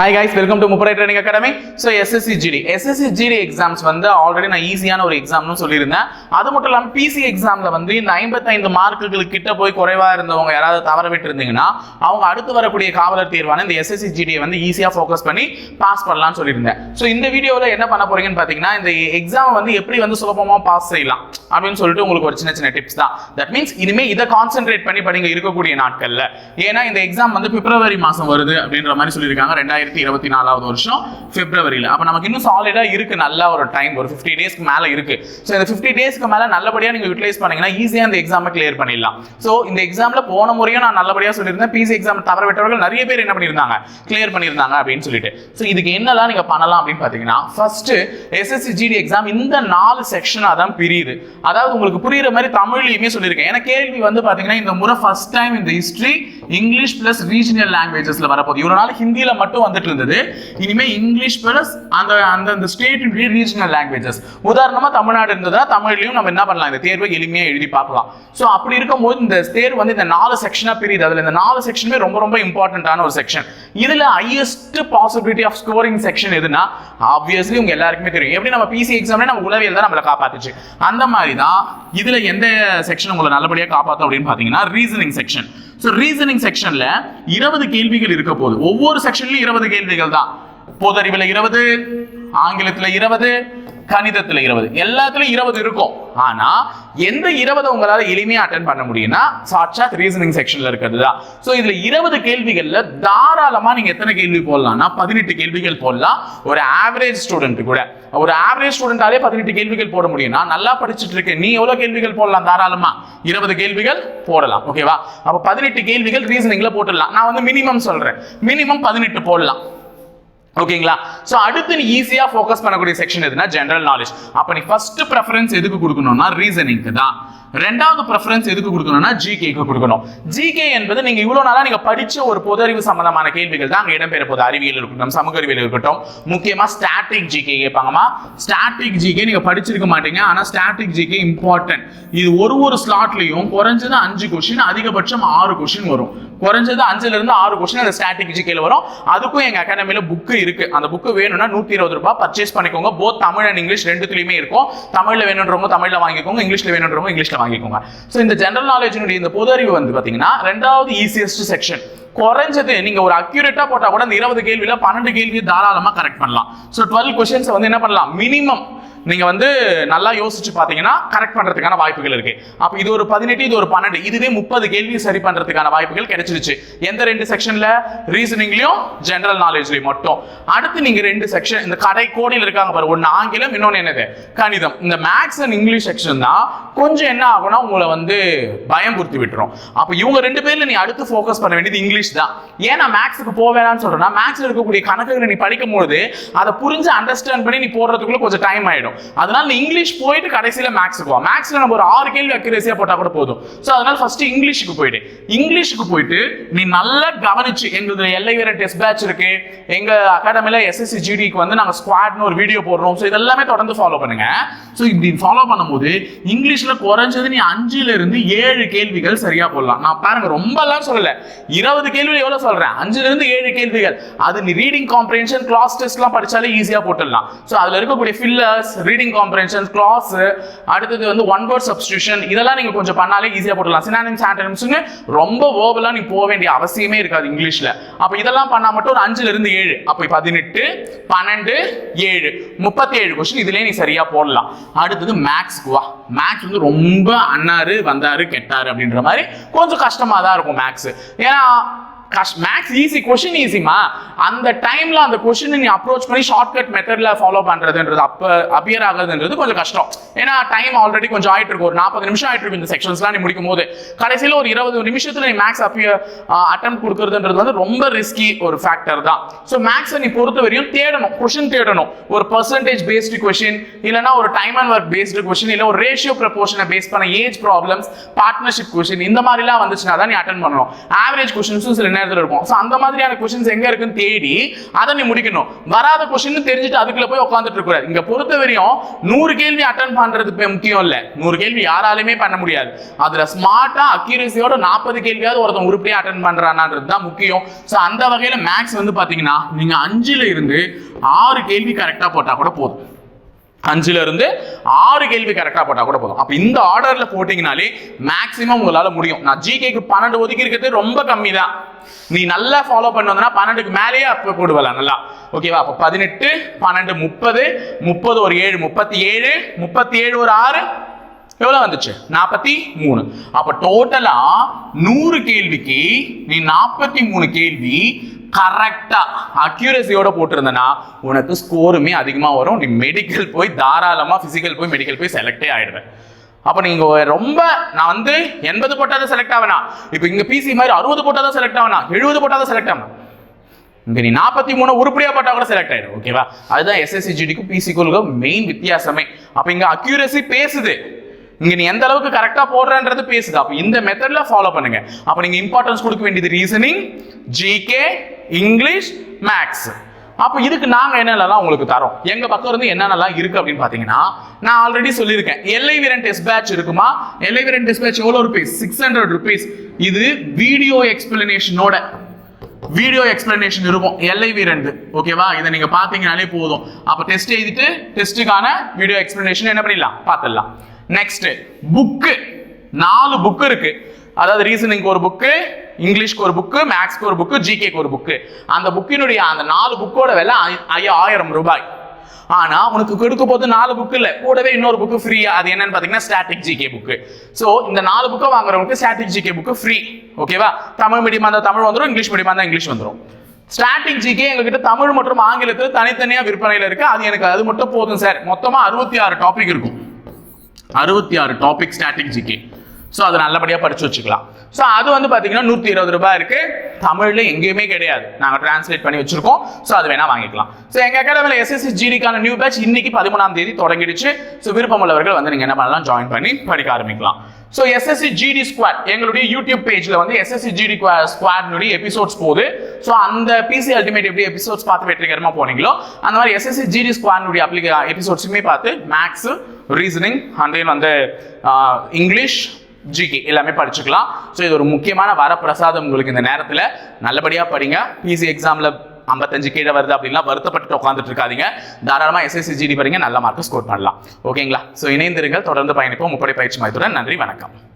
Hi guys welcome to முப்படை training academy so SSC GD SSC GD exams வந்து already நான் ஈஸியான ஒரு எக்ஸாம்னு சொல்லியிருந்தேன். அது மட்டும் இல்லாமல் பிசி எக்ஸாமில் வந்து இந்த ஐம்பத்தைந்து மார்க்குகளுக்கு கிட்ட போய் குறைவாக இருந்தவங்க யாராவது தவற விட்டு இருந்தீங்கன்னா அவங்க அடுத்து வரக்கூடிய காவலர் தேர்வான இந்த எஸ்எஸ்சி ஜிடியை வந்து ஈஸியாக ஃபோக்கஸ் பண்ணி பாஸ் பண்ணலாம்னு சொல்லியிருந்தேன். ஸோ இந்த வீடியோவில் என்ன பண்ண போறீங்கன்னு பார்த்தீங்கன்னா இந்த எக்ஸாம் வந்து எப்படி வந்து சுலபமாக பாஸ் செய்யலாம் அப்படின்னு சொல்லிட்டு உங்களுக்கு ஒரு சின்ன சின்ன டிப்ஸ் தான். தட் மீன்ஸ் இனிமே இதை கான்சென்ட்ரேட் பண்ணி படிங்க இருக்கக்கூடிய நாட்களில். ஏன்னா இந்த எக்ஸாம் வந்து பிப்ரவரி மாதம் வருது அப்படின்ற மாதிரி சொல்லியிருக்காங்க. ரெண்டாயிரத்தி இருபத்தி நாலாவது வருஷம் பிப்ரவரியில் அப்போ நமக்கு இன்னும் சாலிடா இருக்கு. நல்லா ஒரு டைம் ஒரு ஃபிஃப்டி டேஸ்க்கு மேலே இருக்கு. ஸோ இந்த ஃபிஃப்டி டேஸ்க்கு மேலே நல்லபடியாக நீங்கள் யூட்டிலைஸ் பண்ணீங்கன்னா ஈஸியாக இந்த எக்ஸாமை கிளியர் பண்ணிடலாம். ஸோ இந்த எக்ஸாம்ல போன முறையும் நான் நல்லபடியாக சொல்லியிருந்தேன். பிசி எக்ஸாம் தவற விட்டவர்கள் நிறைய பேர் என்ன பண்ணியிருந்தாங்க? கிளியர் பண்ணியிருந்தாங்க அப்படின்னு சொல்லிட்டு. ஸோ இதுக்கு என்னெல்லாம் நீங்கள் பண்ணலாம் அப்படின்னு பார்த்தீங்கன்னா ஃபர்ஸ்ட் எஸ்எஸ்சி ஜிடி எக்ஸாம் இந்த நாலு செக்ஷனாக தான் பிரியுது. அதாவது உங்களுக்கு புரியுற மாதிரி தமிழ்லையுமே சொல்லியிருக்கேன். ஏன்னா கேள்வி வந்து பார்த்தீங்கன்னா இந்த முறை ஃபர்ஸ்ட் டைம் இந்த ஹிஸ்ட்ரி இங்கிலீஷ் பிளஸ் ரீஜனல் லாங்குவேஜஸ்ல வரப்போகுது. இவ்வளோ நாள் ஹிந்தியில மட்டும் வந்துட்டு இருந்தது. இனிமே இங்கிலீஷ் பிளஸ் அந்த அந்த அந்த ஸ்டேட் ரீஜனல் லாங்குவேஜஸ் உதாரணமா தமிழ்நாடு இருந்ததா தமிழ்லையும் நம்ம என்ன பண்ணலாம்? இந்த தேர்வை எளிமையா எழுதி பார்க்கலாம். ஸோ அப்படி இருக்கும்போது இந்த தேர்வு வந்து இந்த நாலு செக்ஷனா பிரியுது. அதுல இந்த நாலு செக்ஷனுமே ரொம்ப ரொம்ப இம்பார்ட்டன்டான ஒரு செக்ஷன் இதுல highest possibility of scoring section எதுனா ஆப்வியஸ்லி உங்க எல்லாருக்குமே தெரியும். எப்படி நம்ம பிசி எக்ஸாம்ல நம்ம உளவியல் தான் நம்மளை காப்பாத்துச்சு. அந்த மாதிரி தான் இதுல எந்த செக்ஷன் உங்களை நல்லபடியா காப்பாத்தும் அப்படின்னு பாத்தீங்கன்னா ரீசனிங் செக்ஷன் ஸோ ரீசனிங் செக்ஷன்ல இருபது கேள்விகள் இருக்க போகுது. ஒவ்வொரு செக்ஷன்லயும் இருபது கேள்விகள் தான். பொதறிவுல இருபது ஆங்கிலத்தில் இருபது கணிதத்தில் இருபது. எல்லாத்துலயும் இருபது இருக்கும். ஆனா எந்த இருபதை உங்களால எளிமையா அட்டன் பண்ண முடியும்னா சாட்சாத் ரீசனிங் செக்ஷன்ல இருக்கிறது தான். ஸோ இதுல இருபது கேள்விகள்ல தாராளமா நீங்க எத்தனை கேள்வி போடலாம்னா பதினெட்டு கேள்விகள் போடலாம். ஒரு ஆவரேஜ் ஸ்டூடெண்ட் கூட. ஒரு ஆவரேஜ் ஸ்டூடெண்டாலே பதினெட்டு கேள்விகள் போட முடியும்னா நல்லா படிச்சுட்டு இருக்க நீ எவ்வளவு கேள்விகள் போடலாம் தாராளமா? இருபது கேள்விகள் போடலாம். ஓகேவா அப்ப பதினெட்டு கேள்விகள் ரீசனிங்ல போட்டுடலாம். நான் வந்து மினிமம் சொல்றேன். மினிமம் பதினெட்டு போடலாம். ஓகேங்களா? ஸோ அடுத்து நீ ஈஸியாக ஃபோக்கஸ் பண்ணக்கூடிய செக்ஷன் எதுனா ஜென்ரல் நாலேஜ் அப்போ நீ ஃபர்ஸ்ட் ப்ரெஃபரன்ஸ் எதுக்கு கொடுக்கணும்னா ரீசனிங்க்கு தான். ரெண்டாவது ப்ரெஃபரன்ஸ் எதுக்கு கொடுக்கணும்னா ஜிகேக்கு கொடுக்கணும். ஜிகே என்பது நீங்க இவ்வளவு நாளா நீங்க படிச்ச ஒரு பொது அறிவு சம்பந்தமான கேள்விகள் தான் அங்க இடம்பெற போகுது அறிவியல் இருக்கட்டும் சமூக அறிவியல் இருக்கட்டும். முக்கியமா ஸ்டாட்டிக் ஜிகே கேட்பாங்கம்மா. ஸ்டாட்டிக் ஜிகே நீங்க படிச்சிருக்க மாட்டீங்க. ஆனா ஸ்டாட்டிக் ஜிகே இம்பார்ட்டன்ட் இது ஒரு ஒரு ஸ்லாட்லயும் குறைஞ்சது அஞ்சு கொஸ்டின் அதிகபட்சம் ஆறு கொஸ்டின் வரும். குறைஞ்சது அஞ்சுல இருந்து ஆறு கொஸ்டின் அந்த ஸ்டாட்டிக் ஜிகேல வரும். அதுக்கும் எங்க அகாடமியில புக்கு இருக்கு. அந்த புக்கு வேணும்னா நூத்தி இருபது ரூபாய் பர்ச்சேஸ் பண்ணிக்கோங்க. போத் தமிழ் அண்ட் இங்கிலீஷ் ரெண்டுத்துலயுமே இருக்கும். தமிழ்ல வேணுன்றவங்க தமிழ்ல வாங்கிக்கோங்க. இங்கிலீஷ்ல வேணுன்றவங்க இங்கிலீஷ்ல வாங்கிக்கோங்க. ஸோ இந்த ஜெனரல் நாலேஜினுடைய இந்த பொது அறிவு வந்து பாத்தீங்கன்னா ரெண்டாவது ஈஸியஸ்ட் செக்ஷன் குறைஞ்சது நீங்க ஒரு அக்யூரேட்டா போட்டா கூட இந்த இருபது கேள்வியில பன்னெண்டு கேள்வி தாராளமா கரெக்ட் பண்ணலாம். ஸோ டுவெல் கொஸ்டின்ஸ் வந்து என்ன பண்ணலாம்? மினிமம் நீங்கள் வந்து நல்லா யோசிச்சு பார்த்தீங்கன்னா கரெக்ட் பண்ணுறதுக்கான வாய்ப்புகள் இருக்கு. அப்போ இது ஒரு பதினெட்டு இது ஒரு பன்னெண்டு இதுவே முப்பது கேள்வி சரி பண்ணுறதுக்கான வாய்ப்புகள் கிடைச்சிருச்சு. எந்த ரெண்டு செக்ஷனில் ரீசனிங்லையும் ஜென்ரல் நாலேஜ்லையும் மட்டும். அடுத்து நீங்கள் ரெண்டு செக்ஷன் இந்த கடை கோடியில் இருக்காங்க பாரு ஒன்று ஆங்கிலம் இன்னொன்று என்னது? கணிதம். இந்த மேக்ஸ் அண்ட் இங்கிலீஷ் செக்ஷன் தான் கொஞ்சம் என்ன ஆகும்னா உங்களை வந்து பயம் புறுத்தி விட்டுரும். அப்போ இவங்க ரெண்டு பேரில் நீ அடுத்து ஃபோக்கஸ் பண்ண வேண்டியது இங்கிலீஷ் தான். ஏன் நான் மேக்ஸுக்கு போவேனான்னு சொல்கிறேன்னா மேக்ஸில் இருக்கக்கூடிய கணக்குகளை நீ படிக்கும் போது அதை புரிஞ்சு அண்டர்ஸ்டாண்ட் பண்ணி நீ போடுறதுக்குள்ள கொஞ்சம் டைம் ஆகிடும் ஆயிடும் அதனால நீ இங்கிலீஷ் போயிட்டு கடைசியில மேக்ஸுக்கு வா. மேக்ஸ்ல நம்ம ஒரு ஆறு கேள்வி அக்யூரேசியா போட்டா கூட போதும். ஸோ அதனால ஃபர்ஸ்ட் இங்கிலீஷுக்கு போயிடு. இங்கிலீஷுக்கு போயிட்டு நீ நல்லா கவனிச்சு எங்களுது எல்லை வீரர் டெஸ்ட் பேட்ச் இருக்கு. எங்க அகாடமில எஸ்எஸ்சி ஜிடிக்கு வந்து நாங்க ஸ்குவாட்னு ஒரு வீடியோ போடுறோம். ஸோ இதெல்லாமே தொடர்ந்து ஃபாலோ பண்ணுங்க. ஸோ இப்படி ஃபாலோ பண்ணும்போது இங்கிலீஷ்ல குறைஞ்சது நீ அஞ்சுல இருந்து ஏழு கேள்விகள் சரியா போடலாம். நான் பாருங்க ரொம்ப எல்லாம் சொல்லல. இருபது கேள்வி எவ்வளவு சொல்றேன்? அஞ்சுல இருந்து ஏழு கேள்விகள். அது நீ ரீடிங் காம்ப்ரேன்ஷன் கிளாஸ் டெஸ்ட்லாம் படிச்சாலே ஈஸியா போட்டுடலாம். ஸோ அதுல இருக்கக்கூடிய ஃபில்லர்ஸ் ரீடிங் காம்ப்ரென்ஷன் கிளாஸ் அடுத்தது வந்து ஒன் வேர்ட் சப்ஸ்டியூஷன் இதெல்லாம் நீங்கள் கொஞ்சம் பண்ணாலே ஈஸியாக போட்டுடலாம். சினானிம்ஸ் ஆண்டனிம்ஸ்னு ரொம்ப ஓவலாக நீ போக வேண்டிய அவசியமே இருக்காது இங்கிலீஷில். அப்போ இதெல்லாம் பண்ணால் மட்டும் ஒரு அஞ்சுலேருந்து ஏழு. அப்போ பதினெட்டு பன்னெண்டு ஏழு. முப்பத்தி ஏழு கொஸ்டின் இதுலேயே நீ சரியாக போடலாம். அடுத்தது மேக்ஸ்க்கு வா. மேக்ஸ் வந்து ரொம்ப அண்ணாரு வந்தாரு கெட்டாரு அப்படின்ற மாதிரி கொஞ்சம் கஷ்டமாக தான் இருக்கும் மேக்ஸ் ஏன்னா கஷ் மேக்ஸ் ஈஸி கொஷின் ஈஸிமா அந்த டைம்ல அந்த கொஷினை நீ அப்ரோச் பண்ணி ஷார்ட்கட் மெத்தட்ல ஃபாலோ பண்றதுன்றது அப்ப அப்பியர் ஆகுதுன்றது கொஞ்சம் கஷ்டம். ஏன்னா டைம் ஆல்ரெடி கொஞ்சம் ஆயிட்டு இருக்கு. ஒரு நாற்பது நிமிஷம் ஆயிட்டு இருக்கு இந்த செக்ஷன்ஸ்லாம் நீ முடிக்கும் போது. கடைசியில் ஒரு இருபது நிமிஷத்துல நீ மேக்ஸ் அப்பியர் அட்டம் கொடுக்கறதுன்றது வந்து ரொம்ப ரிஸ்கி ஒரு ஃபேக்டர் தான். ஸோ மேக்ஸை நீ பொறுத்த வரையும் தேடணும். கொஷின் தேடணும். ஒரு பர்சன்டேஜ் பேஸ்டு கொஷின் இல்லைன்னா ஒரு time and work based question இல்லை ஒரு ரேஷியோ ப்ரப்போர்ஷனை பேஸ் பண்ண ஏஜ் ப்ராப்ளம்ஸ் பார்ட்னர்ஷிப் கொஷின் இந்த மாதிரிலாம் வந்துச்சுன்னா தான் நீ அட்டன் பண்ணணும். ஆவரேஜ் கொஷின்ஸும் சில நேரத்தில் இருக்கும் ஸோ அந்த மாதிரியான கொஷின்ஸ் எங்கே இருக்குன்னு தேடி அதை நீ முடிக்கணும். வராத கொஷின் தெரிஞ்சுட்டு அதுக்குள்ள போய் உட்காந்துட்டு இருக்கூடாது இங்கே பொறுத்த வரையும் நூறு கேள்வி அட்டன் பண்ணுறது இப்போ முக்கியம் இல்லை. நூறு கேள்வி யாராலுமே பண்ண முடியாது. அதில் ஸ்மார்ட்டாக அக்யூரசியோட நாற்பது கேள்வியாவது ஒருத்தன் உருப்படியாக அட்டன் பண்ணுறானான்றது தான் முக்கியம். ஸோ அந்த வகையில் மேக்ஸ் வந்து பார்த்தீங்கன்னா நீங்கள் அஞ்சில் இருந்து ஆறு கேள்வி கரெக்டாக போட்டால் கூட போதும். அஞ்சுல இருந்து ஆறு கேள்வி கரெக்டா போட்டா கூட போதும். அப்ப இந்த ஆர்டர்ல போட்டீங்கனாலே மேக்ஸிமம் உங்களால முடியும். நான் ஜிகேக்கு பன்னெண்டு ஒதுக்கி இருக்கிறது ரொம்ப கம்மி தான் நீ நல்லா ஃபாலோ பண்ண வந்தனா பன்னெண்டுக்கு மேலேயே அப்ப போடுவலாம் நல்லா. ஓகேவா அப்ப பதினெட்டு பன்னெண்டு முப்பது முப்பது ஒரு ஏழு முப்பத்தி ஏழு முப்பத்தி ஏழு ஒரு ஆறு எவ்வளோ வந்துச்சு? நாற்பத்தி மூணு. அப்போ டோட்டலா நூறு கேள்விக்கு நீ நாற்பத்தி மூணு கேள்வி கரெக்டா அக்யூரஸியோட போட்டிருந்தனா உனக்கு ஸ்கோருமே அதிகமாக வரும். நீ மெடிக்கல் போய் தாராளமா பிசிக்கல் போய் மெடிக்கல் போய் செலக்டே ஆயிடுவேன். அப்போ நீங்க ரொம்ப நான் வந்து எண்பது போட்டாதான் செலக்ட் ஆவனா? இப்போ இங்க பிசி மாதிரி அறுபது போட்டாதான் செலக்ட் ஆவனா? எழுபது போட்டாதான் செலக்ட் ஆகணும் இங்க நீ நாற்பத்தி மூணு உருப்படியா பட்டா கூட செலக்ட் ஆயிடும் ஓகேவா அதுதான் எஸ்எஸ்சி ஜிடிக்கும் பிசிக்கும் மெயின் வித்தியாசமே. அப்போ இங்க அக்யூரசி பேசுது. இங்க நீ எந்த அளவுக்கு கரெக்டா போடுறன்றது பேசுது. அப்ப இந்த மெத்தட்ல ஃபாலோ பண்ணுங்க. அப்ப நீங்க இம்பார்ட்டன்ஸ் கொடுக்க வேண்டியது ரீசனிங் ஜிகே இங்கிலீஷ் மேக்ஸ் அப்ப இதுக்கு நாங்க என்னென்னலாம் உங்களுக்கு தரோம்? எங்க பக்கம் இருந்து என்னென்னலாம் இருக்கு அப்படின்னு பாத்தீங்கன்னா நான் ஆல்ரெடி சொல்லியிருக்கேன். எல்ஐ வீரன் டெஸ்ட் பேட்ச் இருக்குமா? எல்ஐ வீரன் டெஸ்ட் பேட்ச் எவ்வளவு ருபீஸ் சிக்ஸ் ஹண்ட்ரட் ருபீஸ் இது வீடியோ எக்ஸ்பிளனேஷனோட வீடியோ எக்ஸ்பிளனேஷன் இருக்கும். எல்ஐ ரெண்டு ஓகேவா இதை நீங்க பாத்தீங்கனாலே போதும். அப்ப டெஸ்ட் எழுதிட்டு டெஸ்ட்டுக்கான வீடியோ எக்ஸ்பிளனேஷன் என்ன பண்ணிடலாம்? பார்த்துடலாம் நெக்ஸ்ட் புக்கு நாலு புக்கு இருக்கு. அதாவது ரீசனிங்க்கு ஒரு புக்கு இங்கிலீஷ்க்கு ஒரு புக்கு மேக்ஸ்க்கு ஒரு புக்கு ஜிகேக்கு ஒரு புக்கு அந்த புக்கினுடைய அந்த நாலு புக்கோட விலை ஐயா- ஆயிரம் ரூபாய். ஆனா உனக்கு கொடுக்க போது நாலு புக் இல்ல. கூடவே இன்னொரு புக்கு ஃப்ரீயா அது என்னன்னு பாத்தீங்கன்னா ஸ்டாட்டிக் ஜிகே புக்கு சோ இந்த நாலு புக்கை வாங்குறவங்களுக்கு ஸ்டாட்டிக் ஜிகே புக்கு ஃப்ரீ ஓகேவா தமிழ் மீடியம் அந்த தமிழ் வந்துடும் இங்கிலீஷ் மீடியம் தான் இங்கிலீஷ் வந்துடும் ஸ்டாட்டிக் ஜிகே எங்ககிட்ட தமிழ் மற்றும் ஆங்கிலத்தில் தனித்தனியா விற்பனையில இருக்கு. அது எனக்கு அது மட்டும் போதும் சார். மொத்தமா அறுபத்தி ஆறு டாபிக் இருக்கும். அறுபத்தி ஆறு டாபிக் ஸ்ட்ராட்டஜிக்கு ஸோ அதை நல்லபடியாக படிச்சு வச்சுக்கலாம். ஸோ அது வந்து பார்த்தீங்கன்னா நூற்றி இருபது ரூபாய் இருக்கு. தமிழ்ல எங்கேயுமே கிடையாது. நாங்கள் டிரான்ஸ்லேட் பண்ணி வச்சிருக்கோம். ஸோ அது வேணால் வாங்கிக்கலாம். ஸோ எங்க அகாடமியில் எஸ்எஸ்சி ஜிடிக்கான நியூ பேட்ச் இன்னைக்கு பதிமூணாம் தேதி தொடங்கிடுச்சு. ஸோ விருப்பமுள்ளவர்கள் வந்து நீங்க என்ன பண்ணலாம்? ஜாயின் பண்ணி படிக்க ஆரம்பிக்கலாம். ஸோ எஸ்எஸ்சி ஜிடி ஸ்குவாட் எங்களுடைய யூடியூப் பேஜில் வந்து எஸ்எஸ்சி ஜிடி ஸ்குவாட்னுடைய எபிசோட்ஸ் போகுது. ஸோ அந்த பிசி அல்டிமேட் எப்படி எபிசோட்ஸ் பார்த்து வெற்றிகரமாக போனீங்களோ அந்த மாதிரி எஸ்எஸ்சி ஜிடி ஸ்குவாட்னுடைய அப்ளிகே எபிசோட்ஸுமே பார்த்து மேக்ஸ் ரீசனிங் அண்ட் தென் வந்து இங்கிலீஷ் ஜிகே எல்லாமே படிச்சுக்கலாம். ஸோ இது ஒரு முக்கியமான வரப்பிரசாதம் உங்களுக்கு இந்த நேரத்தில். நல்லபடியாக படிங்க. பிசி எக்ஸாமில் ஐம்பத்தஞ்சு கீழே வருது அப்படின்லாம் வருத்தப்பட்டு உட்காந்துட்டு இருக்காதிங்க. தாராளமாக எஸ்எஸ்சி ஜிடி பாருங்க நல்ல மார்க் ஸ்கோர் பண்ணலாம். ஓகேங்களா ஸோ இணைந்திருங்கள் தொடர்ந்து பயணிப்போம். முப்படை பயிற்சி மையத்துடன் நன்றி வணக்கம்.